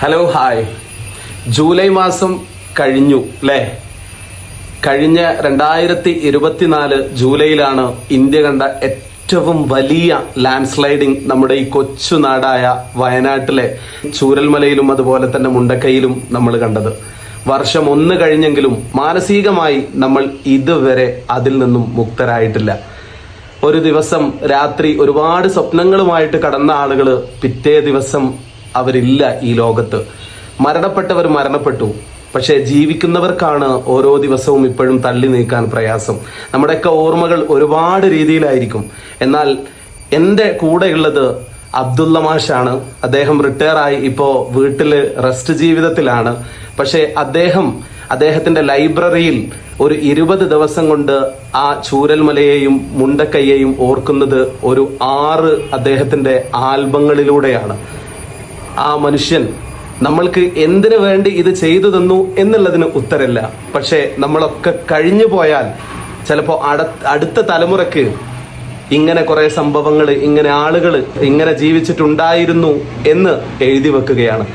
Hello hi July മാസം കഴിഞ്ഞു അല്ലേ കഴിഞ്ഞ രണ്ടായിരത്തി ഇരുപത്തിനാല് ജൂലൈയിലാണ് ഇന്ത്യ കണ്ട ഏറ്റവും വലിയ ലാൻഡ് സ്ലൈഡിംഗ് നമ്മുടെ ഈ കൊച്ചു നാടായ വയനാട്ടിലെ ചൂരൽമലയിലും അതുപോലെ തന്നെ മുണ്ടക്കയിലും നമ്മൾ കണ്ടത്. വർഷം ഒന്ന് കഴിഞ്ഞെങ്കിലും മാനസികമായി നമ്മൾ ഇതുവരെ അതിൽ നിന്നും മുക്തരായിട്ടില്ല. ഒരു ദിവസം രാത്രി ഒരുപാട് സ്വപ്നങ്ങളുമായിട്ട് കടന്ന ആളുകൾ പിറ്റേ ദിവസം അവരില്ല ഈ ലോകത്ത്. മരണപ്പെട്ടവർ മരണപ്പെട്ടു. പക്ഷേ ജീവിക്കുന്നവർക്കാണ് ഓരോ ദിവസവും ഇപ്പോഴും തള്ളി നീക്കാൻ പ്രയാസം. നമ്മുടെയൊക്കെ ഓർമ്മകൾ ഒരുപാട് രീതിയിലായിരിക്കും. എന്നാൽ എന്റെ കൂടെയുള്ളത് അബ്ദുള്ള മാഷാണ്. അദ്ദേഹം റിട്ടയറായി ഇപ്പോൾ വീട്ടിൽ റെസ്റ്റ് ജീവിതത്തിലാണ്. പക്ഷേ അദ്ദേഹം അദ്ദേഹത്തിന്റെ ലൈബ്രറിയിൽ ഒരു ഇരുപത് ദിവസം കൊണ്ട് ആ ചൂരൽമലയെയും മുണ്ടക്കയ്യെയും ഓർക്കുന്നത് ഒരു ആറ് അദ്ദേഹത്തിന്റെ ആൽബങ്ങളിലൂടെയാണ്. ആ മനുഷ്യൻ നമ്മൾക്ക് എന്തിനു വേണ്ടി ഇത് ചെയ്തു തന്നു എന്നുള്ളതിന് ഉത്തരമില്ല പക്ഷേ നമ്മളൊക്കെ കഴിഞ്ഞു പോയാൽ ചിലപ്പോൾ അടുത്ത തലമുറയ്ക്ക് ഇങ്ങനെ കുറെ സംഭവങ്ങൾ ഇങ്ങനെ ആളുകൾ ഇങ്ങനെ ജീവിച്ചിട്ടുണ്ടായിരുന്നു എന്ന് എഴുതി വെക്കുകയാണ്.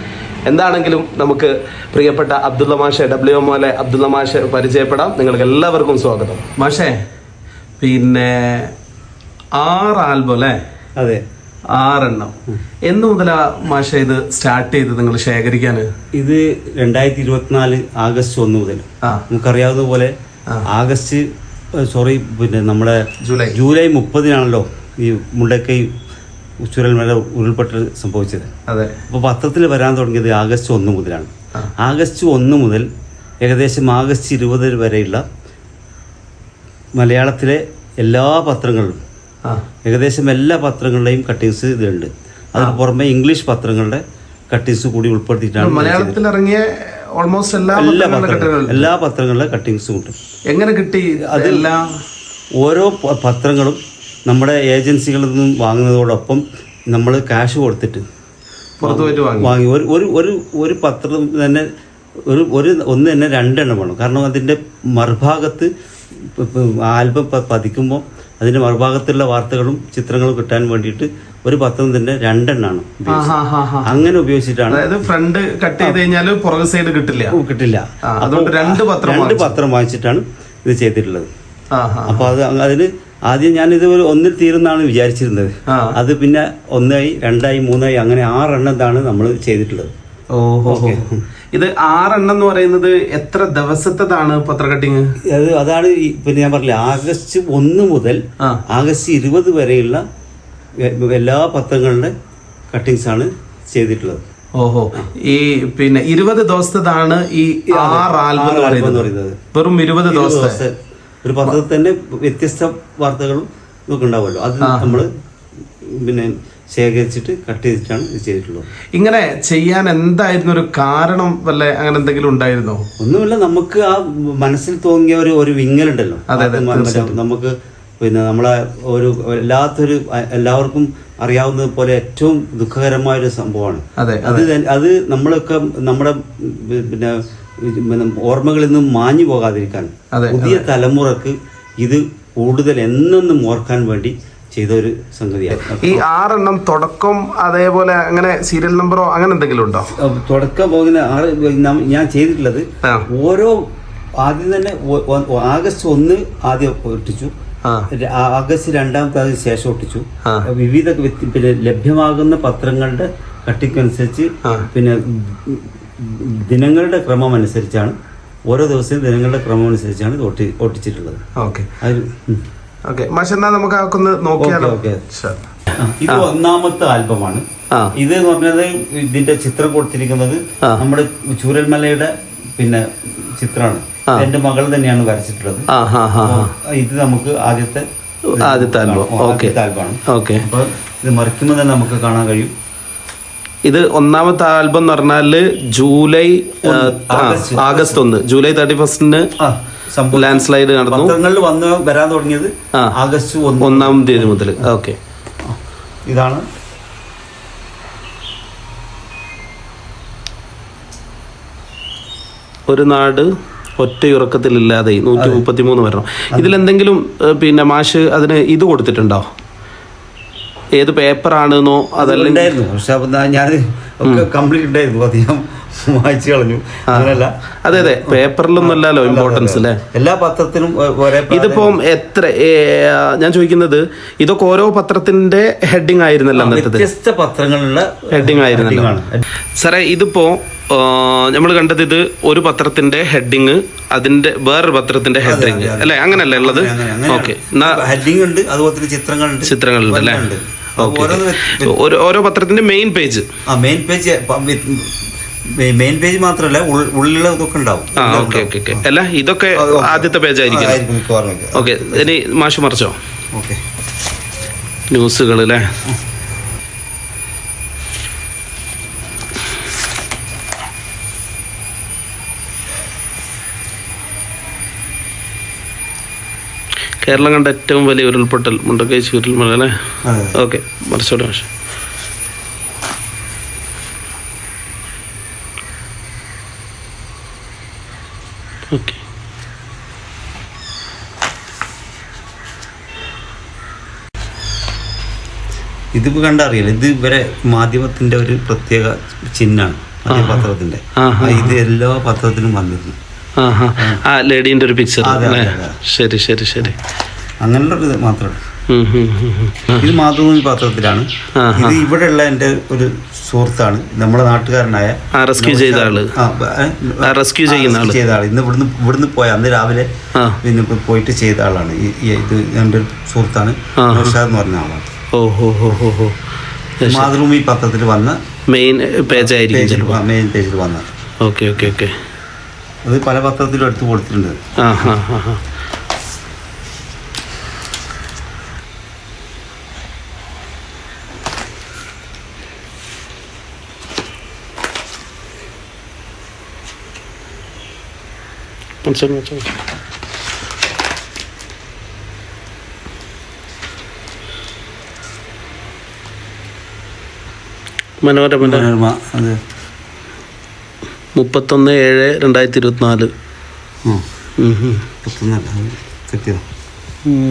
എന്താണെങ്കിലും നമുക്ക് പ്രിയപ്പെട്ട അബ്ദുള്ള മാഷെ ഡബ്ല്യു മോലെ അബ്ദുള്ള മാഷെ പരിചയപ്പെടാം. നിങ്ങൾക്ക് എല്ലാവർക്കും സ്വാഗതം. മാഷെ പിന്നെ ആറ് ആൽബം അല്ലേ? അതെ. ആറെണ്ണം. എന്ന് മുതലാ മാഷ ഇത് സ്റ്റാർട്ട് ചെയ്ത് നിങ്ങൾ ശേഖരിക്കാന്? ഇത് രണ്ടായിരത്തി ഇരുപത്തിനാല് ആഗസ്റ്റ് ഒന്ന് മുതൽ. നമുക്കറിയാവുന്ന പോലെ ആഗസ്റ്റ് സോറി പിന്നെ നമ്മുടെ ജൂലൈ. ജൂലൈ മുപ്പതിനാണല്ലോ ഈ മുണ്ടക്കൈ ചുരൽമല ഉരുൾപൊട്ടൽ സംഭവിച്ചത്. അതെ. അപ്പോൾ പത്രത്തിൽ വരാൻ തുടങ്ങിയത് ആഗസ്റ്റ് ഒന്ന് മുതലാണ്. ആഗസ്റ്റ് ഒന്ന് മുതൽ ഏകദേശം ആഗസ്റ്റ് ഇരുപത് വരെയുള്ള മലയാളത്തിലെ എല്ലാ പത്രങ്ങളിലും ഏകദേശം എല്ലാ പത്രങ്ങളുടെയും കട്ടിങ്സ് ഇതിലുണ്ട് അതിന് പുറമെ ഇംഗ്ലീഷ് പത്രങ്ങളുടെ കട്ടിങ്സ് കൂടി ഉൾപ്പെടുത്തിയിട്ടാണ് മലയാളത്തിൽ ഇറങ്ങിയ ഓൾമോസ്റ്റ് എല്ലാ എല്ലാ പത്രങ്ങളിലും പത്രങ്ങളും എല്ലാ പത്രങ്ങളിലെ കട്ടിങ്സ് കിട്ടും എങ്ങനെ കിട്ടി? അതെല്ലാം ഓരോ പത്രങ്ങളും നമ്മുടെ ഏജൻസികളിൽ നിന്നും വാങ്ങുന്നതോടൊപ്പം നമ്മൾ ക്യാഷ് കൊടുത്തിട്ട് വാങ്ങി. ഒരു ഒരു ഒരു ഒരു പത്രം തന്നെ ഒരു ഒരു ഒന്ന് തന്നെ രണ്ടെണ്ണം വേണം. കാരണം അതിന്റെ മറുഭാഗത്ത് ആൽബം പതിക്കുമ്പോൾ അതിന്റെ മറുഭാഗത്തുള്ള വാർത്തകളും ചിത്രങ്ങളും കിട്ടാൻ വേണ്ടിയിട്ട് ഒരു പത്രം തന്നെ ഹാ. അങ്ങനെ ഉപയോഗിച്ചിട്ടാണ് അതായത് ഫ്രണ്ട് കട്ട് ചെയ്ത് കഴിഞ്ഞാൽ പുറകു സൈഡ് കിട്ടില്ല. കിട്ടില്ല. അതുകൊണ്ട് രണ്ട് പത്രം രണ്ട്. പത്രം വാങ്ങിച്ചിട്ടാണ് ഇത് ചെയ്തിട്ടുള്ളത്. അപ്പൊ അപ്പോൾ അത് അതിന് ആദ്യം ഞാൻ ഇത് ഒരു ഒന്നിൽ തീരുന്നാണ് വിചാരിച്ചിരുന്നത്. അത് പിന്നെ ഒന്നായി രണ്ടായി മൂന്നായി അങ്ങനെ ആറെണ്ണത്താണ് നമ്മൾ ചെയ്തിട്ടുള്ളത്. ഓഹോ ഇത് ആറെണ്ണം എന്ന് പറയുന്നത് എത്ര ദിവസത്തേതാണ് പത്ര കട്ടിങ്? അത് അതാണ് പിന്നെ ഞാൻ പറഞ്ഞില്ല ആഗസ്റ്റ് ഒന്ന് മുതൽ. ആഗസ്റ്റ് ഇരുപത് വരെയുള്ള എല്ലാ പത്രങ്ങളുടെ കട്ടിങ്സ് ആണ് ചെയ്തിട്ടുള്ളത്. ഓഹോ. ഈ പിന്നെ ഇരുപത് ദിവസത്തേതാണ് ഈ ആറ് ആൽബം എന്ന് പറയുന്നത്. വെറും ഇരുപത് ദിവസത്തെ. ഒരു പത്രത്തിൽ തന്നെ വ്യത്യസ്ത വാർത്തകളും ഇതൊക്കെ ഉണ്ടാവുമല്ലോ അത് നമ്മൾ പിന്നെ ശേഖരിച്ചിട്ട് കട്ട് ചെയ്തിട്ടാണ് ഇത് ചെയ്തിട്ടുള്ളത്. ഇങ്ങനെ ചെയ്യാൻ എന്തായിരുന്നു ഒരു കാരണം വല്ല അങ്ങനെ എന്തെങ്കിലും ഉണ്ടായിരുന്നോ? ഒന്നുമില്ല നമുക്ക് ആ മനസ്സിൽ തോന്നിയ ഒരു ഒരു വിങ്ങലുണ്ടല്ലോ. നമുക്ക് പിന്നെ നമ്മളെ ഒരു വല്ലാത്തൊരു എല്ലാവർക്കും അറിയാവുന്നത് പോലെ ഏറ്റവും ദുഃഖകരമായ ഒരു സംഭവമാണ്. അതെ അത്. നമ്മളൊക്കെ നമ്മുടെ പിന്നെ ഓർമ്മകളിൽ നിന്നും മാഞ്ഞു പോകാതിരിക്കാൻ പുതിയ തലമുറയ്ക്ക് ഇത് കൂടുതൽ എന്നെന്നും ഓർക്കാൻ വേണ്ടി ചെയ്ത ഒരു സംഗതിയാണ്. ഈ ആറെണ്ണം തുടക്കം അതേപോലെ അങ്ങനെ സീരിയൽ നമ്പറോ അങ്ങനെ എന്തെങ്കിലും ഉണ്ടോ? തുടക്കം പോകുന്ന ആറ് ഞാൻ ചെയ്തിട്ടുള്ളത് ഓരോ ആദ്യം തന്നെ ആഗസ്റ്റ് ഒന്ന് ആദ്യം ഒട്ടിച്ചു. ആഗസ്റ്റ് രണ്ടാമത്തെ അതിന് ശേഷം ഒട്ടിച്ചു. വിവിധ പിന്നെ ലഭ്യമാകുന്ന പത്രങ്ങളുടെ കട്ടിക്കനുസരിച്ച് പിന്നെ ദിനങ്ങളുടെ ക്രമം അനുസരിച്ചാണ്. ഓരോ ദിവസവും ദിനങ്ങളുടെ ക്രമം അനുസരിച്ചാണ് ഇത് ഒട്ടി ഒട്ടിച്ചിട്ടുള്ളത്. ഓക്കെ. ഓക്കെ. മാഷ് എന്നാ നമുക്ക് ആക്കൊന്ന് നോക്കിയാലോ? Okay, okay. ശരി. ഇത് ഒന്നാമത്തെ ആൽബമാണ്. ഇത് എന്ന് പറഞ്ഞത് ഇതിന്റെ ചിത്രം കൊടുത്തിരിക്കുന്നത് നമ്മുടെ ചൂരൽമലയുടെ പിന്നെ ചിത്രമാണ്. എന്റെ മകൾ തന്നെയാണ് വരച്ചിട്ടുള്ളത്. ഇത് നമുക്ക് ആദ്യത്തെ ആദ്യത്തെ ആൽബം ഓക്കെ. ഓക്കെ. അപ്പൊ ഇത് മറിക്കുമ്പോൾ തന്നെ നമുക്ക് കാണാൻ കഴിയും. ഇത് ഒന്നാമത്തെ ആൽബം എന്ന് പറഞ്ഞാൽ ജൂലൈ ആഗസ്റ്റ്. ഒന്ന്. ജൂലൈ തേർട്ടി ഫസ്റ്റിന് ലാൻഡ് സ്ലൈഡ് നടന്നു. പത്രങ്ങളിൽ വന്ന് വരാൻ തുടങ്ങിയത്. ആഗസ്റ്റ് ഒന്ന്. തീയതി മുതൽ. ഓക്കെ ഇതാണ്. ഒരു നാട് ഒറ്റ ഉറക്കത്തിലില്ലാതെ നൂറ്റി മുപ്പത്തി മൂന്ന് വരണം ഇതിലെന്തെങ്കിലും പിന്നെ മാഷ് അതിന് ഇത് കൊടുത്തിട്ടുണ്ടോ? ഏത് പേപ്പറാണെന്നോ അതല്ലെങ്കിൽ ഉണ്ടായിരുന്നു. പക്ഷെ ഞാൻ ഒക്കെ കംപ്ലീറ്റ് ഉണ്ടായിരുന്നു. അത് ഞാൻ വായിച്ചു കളഞ്ഞു. അങ്ങനല്ല. അതെ അതെ. പേപ്പറിലൊന്നുമല്ലല്ലോ ഇമ്പോർട്ടൻസ് അല്ലേ? എല്ലാ പത്രത്തിനും ഒരേ. ഇതിപ്പം എത്ര ഞാൻ ചോദിക്കുന്നത് ഇതൊക്കെ ഓരോ പത്രത്തിന്റെ ഹെഡിങ് ആയിരുന്നല്ലോ വ്യത്യസ്ത പത്രങ്ങളിലുള്ള ഹെഡിങ് ആയിരുന്നല്ലോ. സാറേ ഇതിപ്പോ നമ്മൾ കണ്ടത് ഇത് ഒരു പത്രത്തിന്റെ ഹെഡിങ് അതിന്റെ വേറൊരു പത്രത്തിന്റെ ഹെഡിങ് അല്ലെ? അങ്ങനല്ലേ ഉള്ളത്. ഓക്കെ ഹെഡിങ് ഉണ്ട് അതുപോലെ ചിത്രങ്ങളുണ്ട്. ചിത്രങ്ങളുണ്ട് അല്ലേ? ഓരോ പത്രത്തിന്റെ മെയിൻ പേജ് ആ മെയിൻ പേജ് മെയിൻ പേജ് മാത്രമല്ല ഉള്ളിലുള്ള ഇതൊക്കെ ഉണ്ടാവും. Okay okay okay. അല്ല ഇതൊക്കെ ആദ്യത്തെ പേജ് ആയിരിക്കും ഓക്കെ ഇനി മാഷ് മറിച്ചോ? ഓക്കെ. ന്യൂസുകൾ അല്ലേ കേരളം കണ്ട ഏറ്റവും വലിയ ഉരുൾപൊട്ടൽ മുണ്ടക്കൈ ഉരുൾമല അല്ലേ? ഓക്കെ മറിച്ചോട് പക്ഷെ ഓക്കെ. ഇതിപ്പോ കണ്ടറിയില്ല ഇത് ഇവരെ മാധ്യമത്തിന്റെ ഒരു പ്രത്യേക ചിഹ്നാണ് പത്രത്തിന്റെ. ഇത് എല്ലാ പത്രത്തിലും വന്നിരുന്നു. ആ ലേഡീന്റെ ഒരു പിക്ചർ അല്ലേ. ശരി ശരി ശരി. അങ്ങനെയുള്ള ഒരു ഇത് മാത്രമേ. ഇത് മാതൃഭൂമി പത്രത്തിലാണ്. ഇത് ഇത് ഇവിടെയുള്ള എന്റെ ഒരു സുഹൃത്താണ്. നമ്മുടെ നാട്ടുകാരനായ റെസ്ക്യൂ ചെയ്ത ആൾ. റെസ്ക്യൂ ചെയ്യുന്ന ആൾ. ചെയ്ത ആൾ. ഇന്ന് ഇവിടുന്ന് ഇവിടുന്ന് പോയ അന്ന് രാവിലെ പിന്നെ പോയിട്ട് ചെയ്ത ആളാണ്. ഇത് എന്റെ ഒരു സുഹൃത്താണ്. നൗഷാദ് എന്ന് പറഞ്ഞ ആളാണ്. ഓ ഹോ ഹോ ഹോ ഹോ. മാതൃഭൂമി പത്രത്തിൽ വന്ന മെയിൻ പേജ് ആയിരിക്കും മെയിൻ പേജിൽ വന്ന. ഓക്കെ ഓക്കെ ഓക്കെ അത് പല പത്രത്തിലും എടുത്തു കൊടുത്തിട്ടുണ്ട്. മനസ്സിലായി മനസ്സിലായി മനോരമ. മനോരമ അത്. മുപ്പത്തൊന്ന് ഏഴ് രണ്ടായിരത്തി ഇരുപത്തിനാല്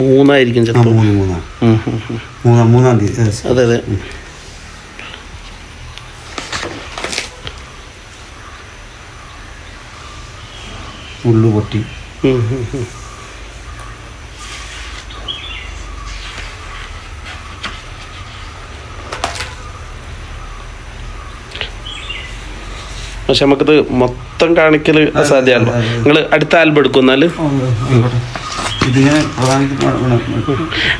മൂന്നായിരിക്കും ചിലപ്പോൾ. മൂന്നാം തീയതി. അതെ അതെ. ഉള്ളു പൊട്ടി. പക്ഷെ നമുക്കിത് മൊത്തം കാണിക്കൽ അസാധ്യമല്ലോ നിങ്ങൾ അടുത്ത ആൽബം എടുക്കും. ഇതിങ്ങനെ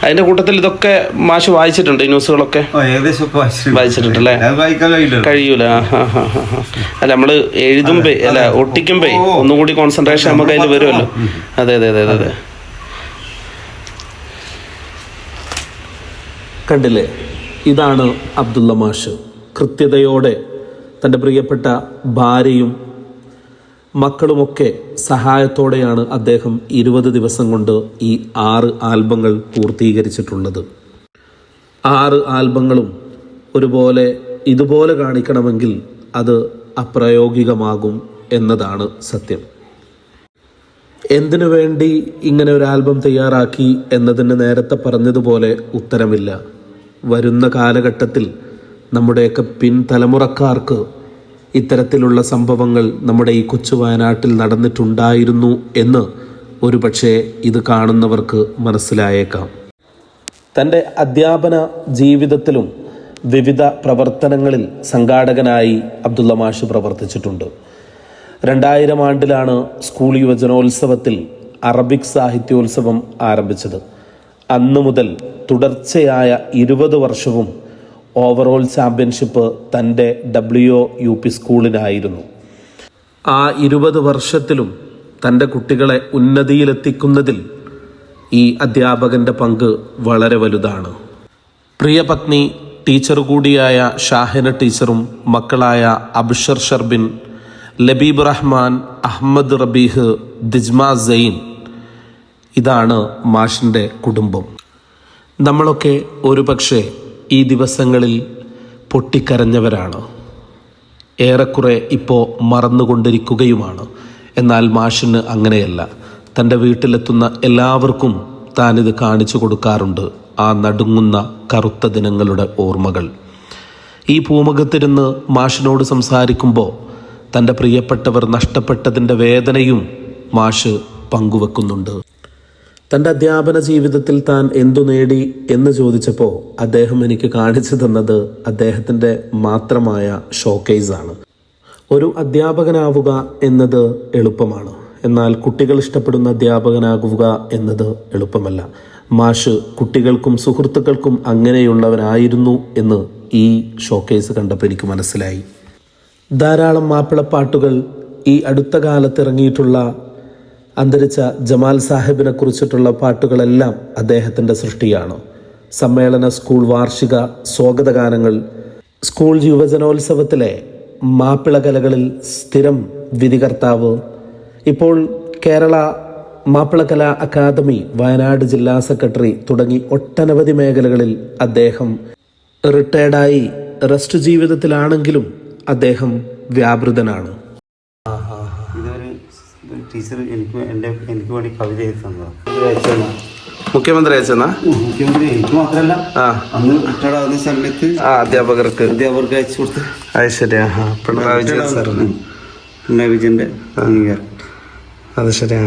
അതിന്റെ കൂട്ടത്തിൽ ഇതൊക്കെ മാഷ് വായിച്ചിട്ടുണ്ട് ഈ ന്യൂസുകളൊക്കെ? വായിച്ചിട്ടുണ്ട്. അല്ലേ കഴിയൂല. അല്ല നമ്മൾ എഴുതുമ്പേ അല്ല ഒട്ടിക്കുമ്പേ ഒന്നുകൂടി ഒന്നും കൂടി കോൺസെൻട്രേഷൻ നമുക്ക് അതിൽ വരുമല്ലോ. അതെ അതെ അതെ അതെ അതെ. കണ്ടില്ലേ? ഇതാണ് അബ്ദുള്ള മാഷ്. കൃത്യതയോടെ തന്റെ പ്രിയപ്പെട്ട ഭാര്യയും മക്കളുമൊക്കെ സഹായത്തോടെയാണ് അദ്ദേഹം ഇരുപത് ദിവസം കൊണ്ട് ഈ ആറ് ആൽബങ്ങൾ പൂർത്തീകരിച്ചിട്ടുള്ളത്. ആറ് ആൽബങ്ങളും ഒരുപോലെ ഇതുപോലെ കാണിക്കണമെങ്കിൽ അത് അപ്രായോഗികമാകും എന്നതാണ് സത്യം. എന്തിനു വേണ്ടി ഇങ്ങനെ ഒരു ആൽബം തയ്യാറാക്കി എന്നതിന് നേരത്തെ പറഞ്ഞതുപോലെ ഉത്തരമില്ല. വരുന്ന കാലഘട്ടത്തിൽ നമ്മുടെയൊക്കെ പിൻതലമുറക്കാർക്ക് ഇത്തരത്തിലുള്ള സംഭവങ്ങൾ നമ്മുടെ ഈ കൊച്ചു വയനാട്ടിൽ നടന്നിട്ടുണ്ടായിരുന്നു എന്ന് ഒരുപക്ഷെ ഇത് കാണുന്നവർക്ക് മനസ്സിലായേക്കാം. തന്റെ അധ്യാപന ജീവിതത്തിലും വിവിധ പ്രവർത്തനങ്ങളിൽ സംഘാടകനായി അബ്ദുള്ള മാഷ് പ്രവർത്തിച്ചിട്ടുണ്ട്. രണ്ടായിരം ആണ്ടിലാണ് സ്കൂൾ യുവജനോത്സവത്തിൽ അറബിക് സാഹിത്യോത്സവം ആരംഭിച്ചത്. അന്നു മുതൽ തുടർച്ചയായ ഇരുപത് വർഷവും ഓവറോൾ ചാമ്പ്യൻഷിപ്പ് തന്റെ ഡബ്ല്യു യു പി സ്കൂളിനായിരുന്നു. ആ ഇരുപത് വർഷത്തിലും തന്റെ കുട്ടികളെ ഉന്നതിയിലെത്തിക്കുന്നതിൽ ഈ അധ്യാപകന്റെ പങ്ക് വളരെ വലുതാണ്. പ്രിയപത്നി ടീച്ചർ കൂടിയായ ഷാഹിന ടീച്ചറും മക്കളായ അബ്ഷർ ഷർബിൻ ലബീബ് റഹ്മാൻ അഹമ്മദ് റബീഹ് ദിജ്മ സെയിൻ ഇതാണ് മാഷിന്റെ കുടുംബം. നമ്മളൊക്കെ ഒരുപക്ഷെ ഈ ദിവസങ്ങളിൽ പൊട്ടിക്കരഞ്ഞവരാണ്. ഏറെക്കുറെ ഇപ്പോൾ മറന്നുകൊണ്ടിരിക്കുകയുമാണ്. എന്നാൽ മാഷിന് അങ്ങനെയല്ല. തന്റെ വീട്ടിലെത്തുന്ന എല്ലാവർക്കും താനിത് കാണിച്ചു കൊടുക്കാറുണ്ട് ആ നടുങ്ങുന്ന കറുത്ത ദിനങ്ങളുടെ ഓർമ്മകൾ. ഈ ഭൂമുഖത്തിരുന്ന് മാഷിനോട് സംസാരിക്കുമ്പോൾ തന്റെ പ്രിയപ്പെട്ടവർ നഷ്ടപ്പെട്ടതിന്റെ വേദനയും മാഷ് പങ്കുവെക്കുന്നുണ്ട്. തന്റെ അധ്യാപന ജീവിതത്തിൽ താൻ എന്തു നേടി എന്ന് ചോദിച്ചപ്പോൾ അദ്ദേഹം എനിക്ക് കാണിച്ചു തന്നത് അദ്ദേഹത്തിന്റെ മാത്രമായ ഷോക്കേസാണ് ഒരു അധ്യാപകനാവുക എന്നത് എളുപ്പമാണ്. എന്നാൽ കുട്ടികൾ ഇഷ്ടപ്പെടുന്ന അധ്യാപകനാകുക എന്നത് എളുപ്പമല്ല. മാഷ് കുട്ടികൾക്കും സുഹൃത്തുക്കൾക്കും അങ്ങനെയുള്ളവനായിരുന്നു എന്ന് ഈ ഷോക്കേസ് കണ്ടപ്പോൾ എനിക്ക് മനസ്സിലായി. ധാരാളം മാപ്പിളപ്പാട്ടുകൾ ഈ അടുത്ത കാലത്ത് ഇറങ്ങിയിട്ടുള്ള അന്തരിച്ച ജമാൽ സാഹിബിനെ കുറിച്ചിട്ടുള്ള പാട്ടുകളെല്ലാം അദ്ദേഹത്തിന്റെ സൃഷ്ടിയാണ്. സമ്മേളന സ്കൂൾ വാർഷിക സ്വാഗതഗാനങ്ങൾ സ്കൂൾ യുവജനോത്സവത്തിലെ മാപ്പിള കലകളിൽ സ്ഥിരം വിധികർത്താവ്. ഇപ്പോൾ കേരള മാപ്പിളകലാ അക്കാദമി വയനാട് ജില്ലാ സെക്രട്ടറി തുടങ്ങി ഒട്ടനവധി മേഖലകളിൽ അദ്ദേഹം റിട്ടയർഡായി റെസ്റ്റ് ജീവിതത്തിലാണെങ്കിലും അദ്ദേഹം വ്യാപൃതനാണ്. ടീച്ചർ എനിക്ക് എന്റെ എനിക്ക് വേണ്ടി കവിത എഴുതി തന്നതാണ് മുഖ്യമന്ത്രി അയച്ചെന്നാ? മുഖ്യമന്ത്രി. എനിക്ക് അന്ന് സമയത്ത് അധ്യാപകർക്ക്. അധ്യാപകർക്ക് അയച്ചു കൊടുത്ത്. അത് ശരിയാ പിണറായി വിജയൻ സാറിന് പിണറായി വിജയന്റെ അംഗീകാരം. അത് ശരിയാ